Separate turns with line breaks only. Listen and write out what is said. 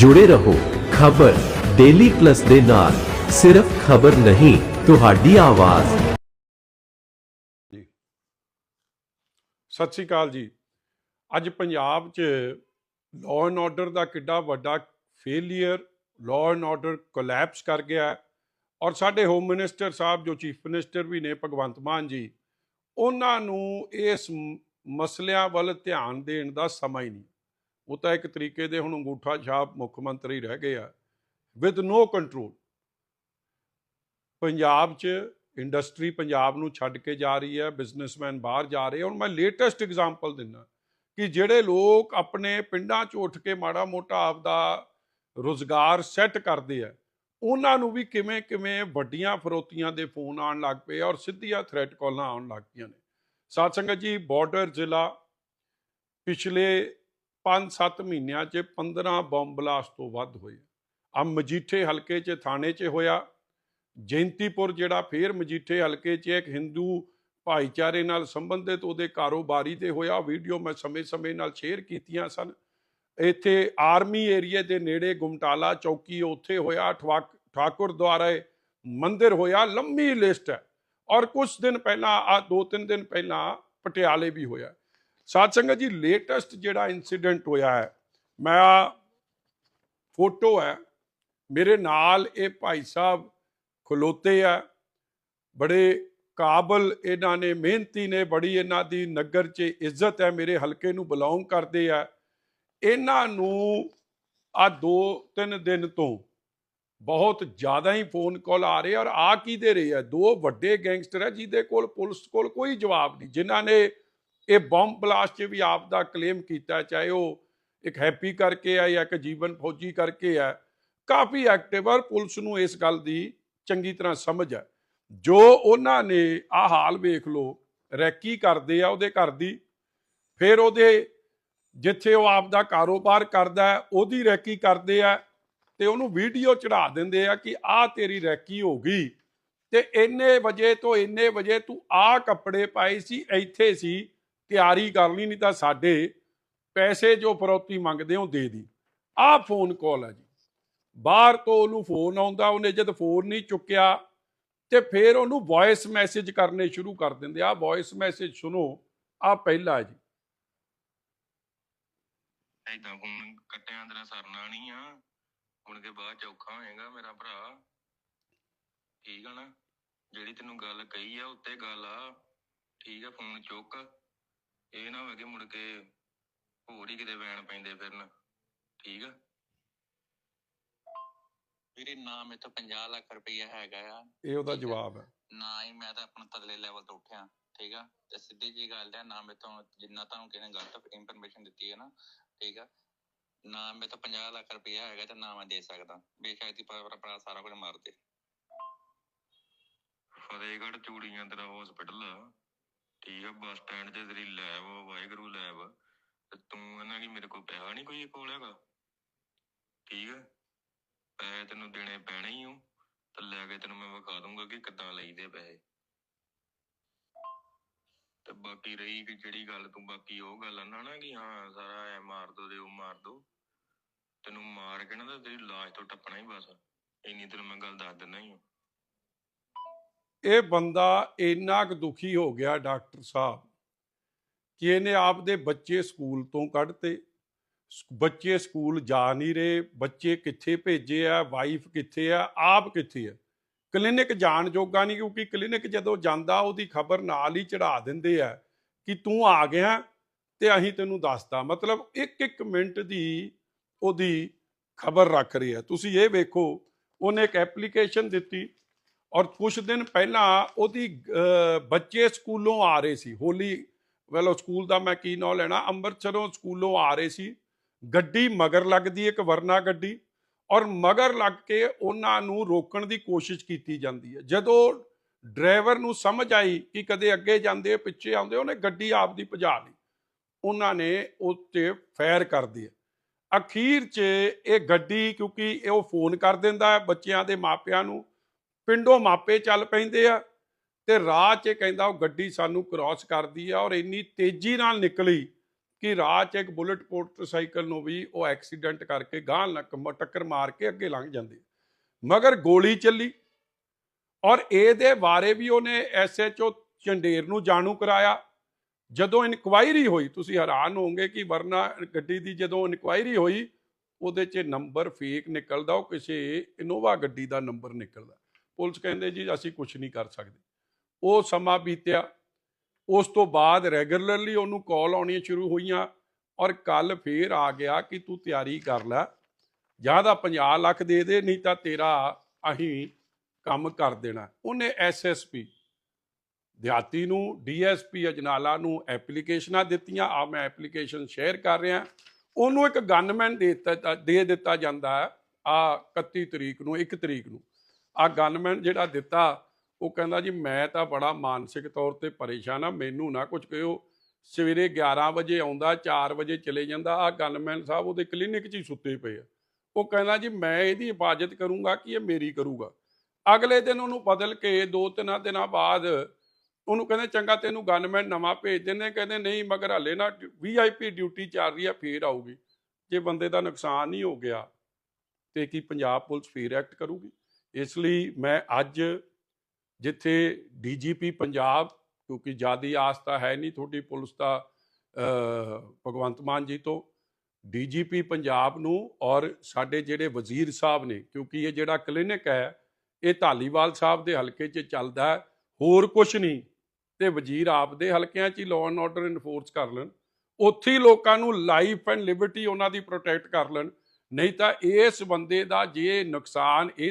ਜੁੜੇ ਰਹੋ। ਖਬਰ ਡੇਲੀ ਪਲੱਸ ਦੇ ਨਾਲ ਸਿਰਫ ਖਬਰ ਨਹੀਂ, ਤੁਹਾਡੀ ਆਵਾਜ਼।
ਸਤਿ ਸ੍ਰੀ ਅਕਾਲ ਜੀ। ਅੱਜ ਪੰਜਾਬ 'ਚ ਲਾਅ ਐਂਡ ਆਰਡਰ ਦਾ ਕਿੱਡਾ ਵੱਡਾ failure law and order collapse ਕਰ ਗਿਆ ਔਰ ਸਾਡੇ ਹੋਮ ਮਿਨਿਸਟਰ ਸਾਹਿਬ, ਜੋ ਚੀਫ ਮਿਨਿਸਟਰ ਵੀ ਨੇ, ਭਗਵੰਤ ਮਾਨ ਜੀ, ਉਹਨਾਂ ਨੂੰ ਇਸ ਮਸਲਿਆਂ ਵੱਲ ਧਿਆਨ ਦੇਣ ਦਾ ਸਮਾਂ ਹੀ ਨਹੀਂ। ਉਹ ਤਾਂ ਇੱਕ ਤਰੀਕੇ ਦੇ ਹੁਣ ਅੰਗੂਠਾ ਛਾਪ ਮੁੱਖ ਮੰਤਰੀ ਰਹਿ ਗਏ ਆ ਵਿਦ ਨੋ ਕੰਟਰੋਲ ਪੰਜਾਬ 'ਚ ਇੰਡਸਟਰੀ ਪੰਜਾਬ ਨੂੰ ਛੱਡ ਕੇ ਜਾ ਰਹੀ ਹੈ ਬਿਜ਼ਨਸਮੈਨ ਬਾਹਰ ਜਾ ਰਹੇ ਹੁਣ ਮੈਂ ਲੇਟੈਸਟ ਐਗਜ਼ਾਮਪਲ ਦਿੰਦਾ ਕਿ ਜਿਹੜੇ ਲੋਕ ਆਪਣੇ ਪਿੰਡਾਂ 'ਚ ਉੱਠ ਕੇ ਮਾੜਾ ਮੋਟਾ ਆਪਦਾ ਰੋਜ਼ਗਾਰ ਸੈੱਟ ਕਰਦੇ ਆ, ਉਹਨਾਂ ਨੂੰ ਵੀ ਕਿਵੇਂ ਕਿਵੇਂ ਵੱਡੀਆਂ ਫਰੋਤੀਆਂ ਦੇ ਫੋਨ ਆਉਣ ਲੱਗ ਪਏ ਔਰ ਸਿੱਧੀਆਂ ਥ੍ਰੈਟ ਕਾਲਾਂ ਆਉਣ ਲੱਗ ਪਈਆਂ ਨੇ। ਸਾਧ ਸੰਗਤ ਜੀ ਬਾਰਡਰ ਜ਼ਿਲ੍ਹਾ ਪਿਛਲੇ 5-7 ਮਹੀਨਿਆਂ 'ਚ 15 ਬੰਬ ਬਲਾਸਟ ਤੋਂ ਵੱਧ ਹੋਏ ਆ। ਮਜੀਠੇ ਹਲਕੇ 'ਚ ਥਾਣੇ 'ਚ ਹੋਇਆ। ਜੈਂਤੀਪੁਰ ਜਿਹੜਾ ਫੇਰ ਮਜੀਠੇ ਹਲਕੇ 'ਚ ਇੱਕ ਹਿੰਦੂ ਭਾਈਚਾਰੇ ਨਾਲ ਸੰਬੰਧਿਤ ਉਹਦੇ ਕਾਰੋਬਾਰੀ ਤੇ ਹੋਇਆ। ਵੀਡੀਓ ਮੈਂ ਸਮੇਂ-ਸਮੇਂ ਨਾਲ ਸ਼ੇਅਰ ਕੀਤੀਆਂ ਸਨ। ਇੱਥੇ ਆਰਮੀ ਏਰੀਆ ਦੇ ਨੇੜੇ ਗੁਮਟਾਲਾ ਚੌਕੀ ਉੱਥੇ ਹੋਇਆ। ਠਵਾਕ, ਠਾਕੁਰ ਦੁਆਰੇ ਮੰਦਿਰ ਹੋਇਆ। ਲੰਮੀ ਲਿਸਟ ਹੈ। ਔਰ ਕੁਝ ਦਿਨ ਪਹਿਲਾਂ ਆ ਦੋ ਤਿੰਨ ਦਿਨ ਪਹਿਲਾਂ ਪਟਿਆਲੇ ਵੀ ਹੋਇਆ। ਸਾਧ ਸੰਗਤ ਜੀ ਲੇਟੈਸਟ ਜਿਹੜਾ ਇਨਸੀਡੈਂਟ ਹੋਇਆ ਹੈ, ਮੈਂ ਆਹ ਫੋਟੋ ਹੈ, ਮੇਰੇ ਨਾਲ ਇਹ ਭਾਈ ਸਾਹਿਬ ਖਲੋਤੇ ਆ, ਬੜੇ ਕਾਬਲ ਇਹਨਾਂ ਨੇ, ਮਿਹਨਤੀ ਨੇ, ਬੜੀ ਇਹਨਾਂ ਦੀ ਨਗਰ 'ਚ ਇੱਜ਼ਤ ਹੈ, ਮੇਰੇ ਹਲਕੇ ਨੂੰ ਬਿਲੋਂਗ ਕਰਦੇ ਆ। ਇਹਨਾਂ ਨੂੰ ਆ ਦੋ ਤਿੰਨ ਦਿਨ ਤੋਂ ਬਹੁਤ ਜ਼ਿਆਦਾ ਹੀ ਫੋਨ ਕਾਲ ਆ ਰਹੇ ਔਰ ਆ ਕੀ ਦੇ ਰਹੇ ਆ? ਦੋ ਵੱਡੇ ਗੈਂਗਸਟਰ ਹੈ ਜਿਹਦੇ ਕੋਲ ਪੁਲਿਸ ਕੋਲ ਕੋਈ ਜਵਾਬ ਨਹੀਂ, ਜਿਨ੍ਹਾਂ ਨੇ ਇਹ ਬੰਬ ਬਲਾਸਟ 'ਚ ਵੀ ਆਪ ਦਾ ਕਲੇਮ ਕੀਤਾ, ਚਾਹੇ ਉਹ ਇੱਕ ਹੈਪੀ ਕਰਕੇ ਆ ਜਾਂ ਇੱਕ ਜੀਵਨ ਫੌਜੀ ਕਰਕੇ ਆ, ਕਾਫੀ ਐਕਟਿਵ ਔਰ ਪੁਲਿਸ ਨੂੰ ਇਸ ਗੱਲ ਦੀ ਚੰਗੀ ਤਰ੍ਹਾਂ ਸਮਝ ਹੈ ਜੋ ਉਹਨਾਂ ਨੇ ਆ ਹਾਲ ਵੇਖ ਲਓ, ਰੈਕੀ ਕਰਦੇ ਆ ਉਹਦੇ ਘਰ ਦੀ, ਫਿਰ ਉਹਦੇ ਜਿੱਥੇ ਉਹ ਆਪ ਦਾ ਕਾਰੋਬਾਰ ਕਰਦਾ, ਉਹਦੀ ਰੈਕੀ ਕਰਦੇ ਆ ਤੇ ਉਹਨੂੰ ਵੀਡੀਓ ਚੜਾ ਦਿੰਦੇ ਆ ਕਿ ਆ ਤੇਰੀ ਰੈਕੀ ਹੋ ਗਈ ਤੇ ਇੰਨੇ ਵਜੇ ਤੋਂ ਇੰਨੇ ਵਜੇ ਤੂੰ ਆ ਕੱਪੜੇ ਪਾਏ ਸੀ, ਇੱਥੇ ਸੀ ਤਿਆਰੀ ਕਰ ਲਈ, ਨਹੀਂ ਤਾਂ ਸਾਡੇ ਪੈਸੇ ਜੋ ਫਰੌਤੀ ਮੰਗਦੇ ਹੋ ਦੇ ਦੀ। ਆ ਫੋਨ ਕਾਲ ਹੈ ਜੀ। ਬਾਹਰ ਤੋਂ ਉਹਨੂੰ ਫੋਨ ਆਉਂਦਾ, ਉਹਨੇ ਜਦ ਫੋਨ ਨਹੀਂ ਚੁੱਕਿਆ, ਤੇ ਫਿਰ ਉਹਨੂੰ ਵੌਇਸ ਮੈਸੇਜ ਕਰਨੇ ਸ਼ੁਰੂ ਕਰ ਦਿੰਦੇ ਆ। ਵੌਇਸ ਮੈਸੇਜ ਸੁਣੋ ਆ ਪਹਿਲਾ ਜੀ।
ਏਦਾਂ ਫੋਨ ਕੱਟਿਆਂ ਤੇਰਾ ਸਰਨਾ ਨਹੀਂ ਆ। ਹੁਣ ਕੇ ਬਾਅਦ ਚ ਹੋਏਗਾ ਮੇਰਾ ਭਰਾ। ਠੀਕ ਆ ਨਾ? ਜਿਹੜੀ ਤੈਨੂੰ ਗੱਲ ਕਹੀ ਆ, ਉੱਤੇ ਗੱਲ ਆ। ਠੀਕ ਆ ਫੋਨ ਚੁੱਕ। ਇਹ ਨਾ ਹੋਵੇ ਕਿ ਮੁੜ ਕੇ ਹੋਰ ਹੀ ਕਿਤੇ ਵੈਣ ਪੈਂਦੇ ਫਿਰਨ। ਠੀਕ ਆ?
ਵੀਰੇ ਨਾ ਮੇਰੇ ਤੋਂ 50 ਲੱਖ ਰੁਪਈਆ ਹੈਗਾ ਆ।
ਇਹ ਉਹਦਾ। ਜਵਾਬ ਹੈ।
ਨਾ ਹੀ ਮੈਂ ਤਾਂ ਆਪਣਾ ਤਗਲੇ ਲੈਵਲ ਤੋਂ ਉੱਠਿਆ ਠੀਕ ਆ? ਤੇ ਸਿੱਧੀ ਜੀ ਗੱਲ ਹੈ ਨਾ ਮੇਰੇ ਤੋਂ ਜਿੰਨਾ ਤੁਹਾਨੂੰ ਕਿਸੇ ਨੇ ਗਲਤ ਇਨਫੋਰਮੇਸ਼ਨ ਦਿੱਤੀ ਹੈ ਨਾ ਠੀਕ ਆ? ਨਾ ਮੇਰੇ ਤੋਂ 50 ਲੱਖ ਰੁਪਈਆ ਹੈਗਾ ਤੇ ਨਾ ਮੈਂ ਦੇ ਸਕਦਾ। ਬੇਸ਼ੱਕ ਦੀ ਪਰ ਆਪਣਾ ਸਾਰਾ ਕੁਝ ਮਾਰ ਦੇ
ਫਤਿਹਗੜ੍ਹ ਚੂੜੀਆਂ ਤੇਰਾ ਹਸਪੀਟਲ ਆ। ਠੀਕ ਆ, ਬੱਸ ਸਟੈਂਡ ਤੇ ਤੇਰੀ ਲੈਬ ਆ, ਵਾਹਿਗੁਰੂ ਲੈਬ ਤੇ ਤੂੰ ਇਹਨਾਂ ਕੀ ਮੇਰੇ ਕੋਲ ਪੈਸਾ ਨਹੀਂ ਕੋਈ ਕੋਲ ਹੈਗਾ? ਠੀਕ ਆ? ਪੈਸੇ ਤੈਨੂੰ ਦੇਣੇ ਪੈਣੇ ਹੀ ਹੋ ਤੇ ਲੈ ਕੇ ਤੈਨੂੰ ਮੈਂ ਵਿਖਾ ਦੂੰਗਾ ਕਿ ਕਿੱਦਾਂ ਲਈਦੇ ਪੈਸੇ। ਤੇ ਬਾਕੀ ਰਹੀ ਕਿ ਜਿਹੜੀ ਗੱਲ ਤੂੰ, ਬਾਕੀ ਉਹ ਗੱਲ ਆ ਨਾ ਨਾ ਕਿ ਹਾਂ, ਸਾਰਾ ਐ ਮਾਰ ਦੋ ਦੇ ਉਹ ਮਾਰ ਦੋ। ਤੈਨੂੰ ਮਾਰ ਕੇ ਨਾ ਤੇ ਤੇਰੀ ਲਾਸ਼ ਤੋਂ ਟੱਪਣਾ ਹੀ ਬਸ। ਇੰਨੀ ਤੈਨੂੰ ਮੈਂ ਗੱਲ ਦੱਸ ਦਿੰਦਾ ਹੀ ਹਾਂ
ਇਹ ਬੰਦਾ ਇੰਨਾ ਕੁ ਦੁਖੀ ਹੋ ਗਿਆ ਡਾਕਟਰ ਸਾਹਿਬ ਕਿ ਇਹਨੇ ਆਪਦੇ ਬੱਚੇ ਸਕੂਲ ਤੋਂ ਕੱਢਤੇ। ਬੱਚੇ ਸਕੂਲ ਜਾ ਨਹੀਂ ਰਹੇ, ਬੱਚੇ ਕਿੱਥੇ ਭੇਜੇ ਆ ਵਾਈਫ ਕਿੱਥੇ ਆ, ਆਪ ਕਿੱਥੇ ਆ? ਕਲੀਨਿਕ ਜਾਣ ਜੋਗਾ ਨਹੀਂ ਕਿਉਂਕਿ ਕਲੀਨਿਕ ਜਦੋਂ ਜਾਂਦਾ ਉਹਦੀ ਖਬਰ ਨਾਲ ਹੀ ਚੜਾ ਦਿੰਦੇ ਆ ਕਿ ਤੂੰ ਆ ਗਿਆ ਤੇ ਅਸੀਂ ਤੈਨੂੰ ਦੱਸਦਾ ਮਤਲਬ ਇੱਕ ਇੱਕ ਮਿੰਟ ਦੀ ਉਹਦੀ ਖਬਰ ਰੱਖ ਰਹੀ ਹੈ ਤੁਸੀਂ ਇਹ ਵੇਖੋ, ਉਹਨੇ ਇੱਕ ਐਪਲੀਕੇਸ਼ਨ ਦਿੱਤੀ। ਔਰ ਕੁਝ ਦਿਨ ਪਹਿਲਾਂ ਉਹਦੀ ਬੱਚੇ ਸਕੂਲੋਂ ਆ ਰਹੇ ਸੀ, ਹੋਲੀ ਵੈਲੋ ਸਕੂਲ ਦਾ ਮੈਂ ਕੀ ਨਾਂ ਲੈਣਾ, ਅੰਮ੍ਰਿਤਸਰੋਂ ਸਕੂਲੋਂ ਆ ਰਹੇ ਸੀ। ਗੱਡੀ ਮਗਰ ਲੱਗਦੀ, ਇੱਕ ਵਰਨਾ ਗੱਡੀ, ਔਰ ਮਗਰ ਲੱਗ ਕੇ ਉਹਨਾਂ ਨੂੰ ਰੋਕਣ ਦੀ ਕੋਸ਼ਿਸ਼ ਕੀਤੀ ਜਾਂਦੀ ਹੈ। ਜਦੋਂ ਡਰਾਈਵਰ ਨੂੰ ਸਮਝ ਆਈ ਕਿ ਕਦੇ ਅੱਗੇ ਜਾਂਦੇ, ਪਿੱਛੇ ਆਉਂਦੇ, ਉਹਨੇ ਗੱਡੀ ਆਪਦੀ ਭਜਾ ਲਈ। ਉਹਨਾਂ ਨੇ ਉੱਤੇ ਫਾਇਰ ਕਰ ਦਿਆ ਅਖੀਰ 'ਚ ਇਹ ਗੱਡੀ, ਕਿਉਂਕਿ ਇਹ ਉਹ ਫੋਨ ਕਰ ਦਿੰਦਾ ਹੈ ਬੱਚਿਆਂ ਦੇ ਮਾਪਿਆਂ ਨੂੰ ਪਿੰਡੋਂ ਮਾਪੇ ਚੱਲ ਪੈਂਦੇ ਆ ਤੇ ਰਾਹ 'ਚ ਕਹਿੰਦਾ ਉਹ ਗੱਡੀ ਸਾਨੂੰ ਕ੍ਰਾਸ ਕਰਦੀ ਆ ਔਰ ਇੰਨੀ ਤੇਜ਼ੀ ਨਾਲ ਨਿਕਲੀ ਕਿ ਰਾਹ 'ਚ ਇੱਕ ਬੁਲਟ ਮੋਟਰਸਾਈਕਲ ਨੂੰ ਵੀ ਉਹ ਐਕਸੀਡੈਂਟ ਕਰਕੇ ਗਾਂਹ ਲੱਕ ਟੱਕਰ ਮਾਰ ਕੇ ਅੱਗੇ ਲੰਘ ਜਾਂਦੇ। ਮਗਰ ਗੋਲੀ ਚੱਲੀ ਔਰ ਇਹਦੇ ਬਾਰੇ ਵੀ ਉਹਨੇ ਐਸਐਚਓ ਚੰਡੇਰ ਨੂੰ ਜਾਣੂ ਕਰਾਇਆ। ਜਦੋਂ ਇਨਕੁਆਇਰੀ ਹੋਈ, ਤੁਸੀਂ ਹੈਰਾਨ ਹੋਵੋਗੇ ਕਿ ਵਰਨਾ ਗੱਡੀ ਦੀ ਜਦੋਂ ਇਨਕੁਆਇਰੀ ਹੋਈ, ਉਹਦੇ 'ਚ ਨੰਬਰ ਫੇਕ ਨਿਕਲਦਾ, ਉਹ ਕਿਸੇ ਇਨੋਵਾ ਗੱਡੀ ਦਾ ਨੰਬਰ ਨਿਕਲਦਾ। ਪੁਲਿਸ ਕਹਿੰਦੇ ਜੀ, ਅਸੀਂ ਕੁਝ ਨਹੀਂ ਕਰ ਸਕਦੇ। ਉਹ ਸਮਾਂ ਬੀਤਿਆ। ਉਸ ਤੋਂ ਬਾਅਦ ਰੈਗੂਲਰਲੀ ਉਹਨੂੰ ਕਾਲ ਆਉਣੀਆਂ ਸ਼ੁਰੂ ਹੋਈਆਂ ਔਰ ਕੱਲ ਫੇਰ ਆ ਗਿਆ ਕਿ ਤੂੰ ਤਿਆਰੀ ਕਰ ਲੈ। ਜਾਂ ਤਾਂ 50 ਲੱਖ ਦੇ ਦੇ, ਨਹੀਂ ਤਾਂ ਤੇਰਾ ਅਸੀਂ ਕੰਮ ਕਰ ਦੇਣਾ। ਉਹਨੇ ਐਸਐਸਪੀ ਦਿਹਾਤੀ ਨੂੰ ਡੀਐਸਪੀ ਅਜਨਾਲਾ ਨੂੰ ਐਪਲੀਕੇਸ਼ਨਾਂ ਦਿੱਤੀਆਂ। ਆ ਮੈਂ ਐਪਲੀਕੇਸ਼ਨ ਸ਼ੇਅਰ ਕਰ ਰਿਹਾ। ਉਹਨੂੰ ਇੱਕ ਗਨਮੈਨ ਦੇ ਦਿੱਤਾ ਦੇ ਦਿੱਤਾ ਜਾਂਦਾ ਆ 31 ਤਰੀਕ ਨੂੰ 1 ਤਰੀਕ ਨੂੰ। ਆ ਗਨਮੈਨ ਜਿਹੜਾ ਦਿੱਤਾ, ਉਹ ਕਹਿੰਦਾ ਜੀ ਮੈਂ ਤਾਂ ਬੜਾ ਮਾਨਸਿਕ ਤੌਰ ਤੇ ਪਰੇਸ਼ਾਨ ਆ ਮੈਨੂੰ ਨਾ ਕੁਝ ਕਹਿਓ ਸਵੇਰੇ 11 ਵਜੇ ਆਉਂਦਾ 4 ਵਜੇ ਚਲੇ ਜਾਂਦਾ ਆ ਗਨਮੈਨ ਸਾਹਿਬ ਉਹਦੇ ਕਲੀਨਿਕ 'ਚ ਹੀ ਸੁੱਤੇ ਪਏ ਆ। ਉਹ ਕਹਿੰਦਾ ਜੀ ਮੈਂ ਇਹਦੀ ਹਿਫਾਜ਼ਤ ਕਰੂੰਗਾ ਕਿ ਇਹ ਮੇਰੀ ਕਰੂਗਾ। ਅਗਲੇ ਦਿਨ ਉਹਨੂੰ ਬਦਲ ਕੇ ਦੋ ਤਿੰਨ ਦਿਨਾਂ ਬਾਅਦ ਉਹਨੂੰ ਕਹਿੰਦੇ, ਚੰਗਾ ਤੈਨੂੰ ਗਨਮੈਨ ਨਵਾਂ ਭੇਜ ਦਿੰਦੇ ਕਹਿੰਦੇ, ਨਹੀਂ, ਮਗਰ ਹਲੇ ਨਾ ਵੀਆਈਪੀ ਡਿਊਟੀ ਚੱਲ ਰਹੀ ਆ, ਫੇਰ ਆਊਗੀ। ਜੇ ਬੰਦੇ ਦਾ ਨੁਕਸਾਨ ਨਹੀਂ ਹੋ ਗਿਆ, ਤੇ ਕੀ ਪੰਜਾਬ ਪੁਲਿਸ ਫੇਰ ਐਕਟ ਕਰੂਗੀ? ਇਸ ਲਈ ਮੈਂ ਅੱਜ ਜਿੱਥੇ ਡੀਜੀਪੀ ਪੰਜਾਬ, ਕਿਉਂਕਿ ਜਿਆਦੀ ਆਸ ਤਾਂ ਹੈ ਨਹੀਂ ਤੁਹਾਡੀ ਪੁਲਿਸ ਦਾ ਭਗਵੰਤ ਮਾਨ ਜੀ ਤੋਂ, ਡੀਜੀਪੀ ਪੰਜਾਬ ਨੂੰ ਔਰ ਸਾਡੇ ਜਿਹੜੇ ਵਜ਼ੀਰ ਸਾਹਿਬ ਨੇ, ਕਿਉਂਕਿ ਇਹ ਜਿਹੜਾ ਕਲੀਨਿਕ ਹੈ, ਇਹ ਧਾਲੀਵਾਲ ਸਾਹਿਬ ਦੇ ਹਲਕੇ 'ਚ ਚੱਲਦਾ ਹੋਰ ਕੁਝ ਨਹੀਂ। ਤੇ ਵਜ਼ੀਰ ਆਪ ਦੇ ਹਲਕਿਆਂ 'ਚ ਹੀ ਲਾਅ ਐਂਡ ਆਰਡਰ ਇਨਫੋਰਸ ਕਰ ਲੈਣ। ਉੱਥੇ ਹੀ ਲੋਕਾਂ ਨੂੰ ਲਾਈਫ ਐਂਡ ਲਿਬਰਟੀ ਉਹਨਾਂ ਦੀ ਪ੍ਰੋਟੈਕਟ ਕਰ ਲੈਣ। ਨਹੀਂ ਤਾਂ ਇਸ ਬੰਦੇ ਦਾ ਜੇ ਨੁਕਸਾਨ ਇਹ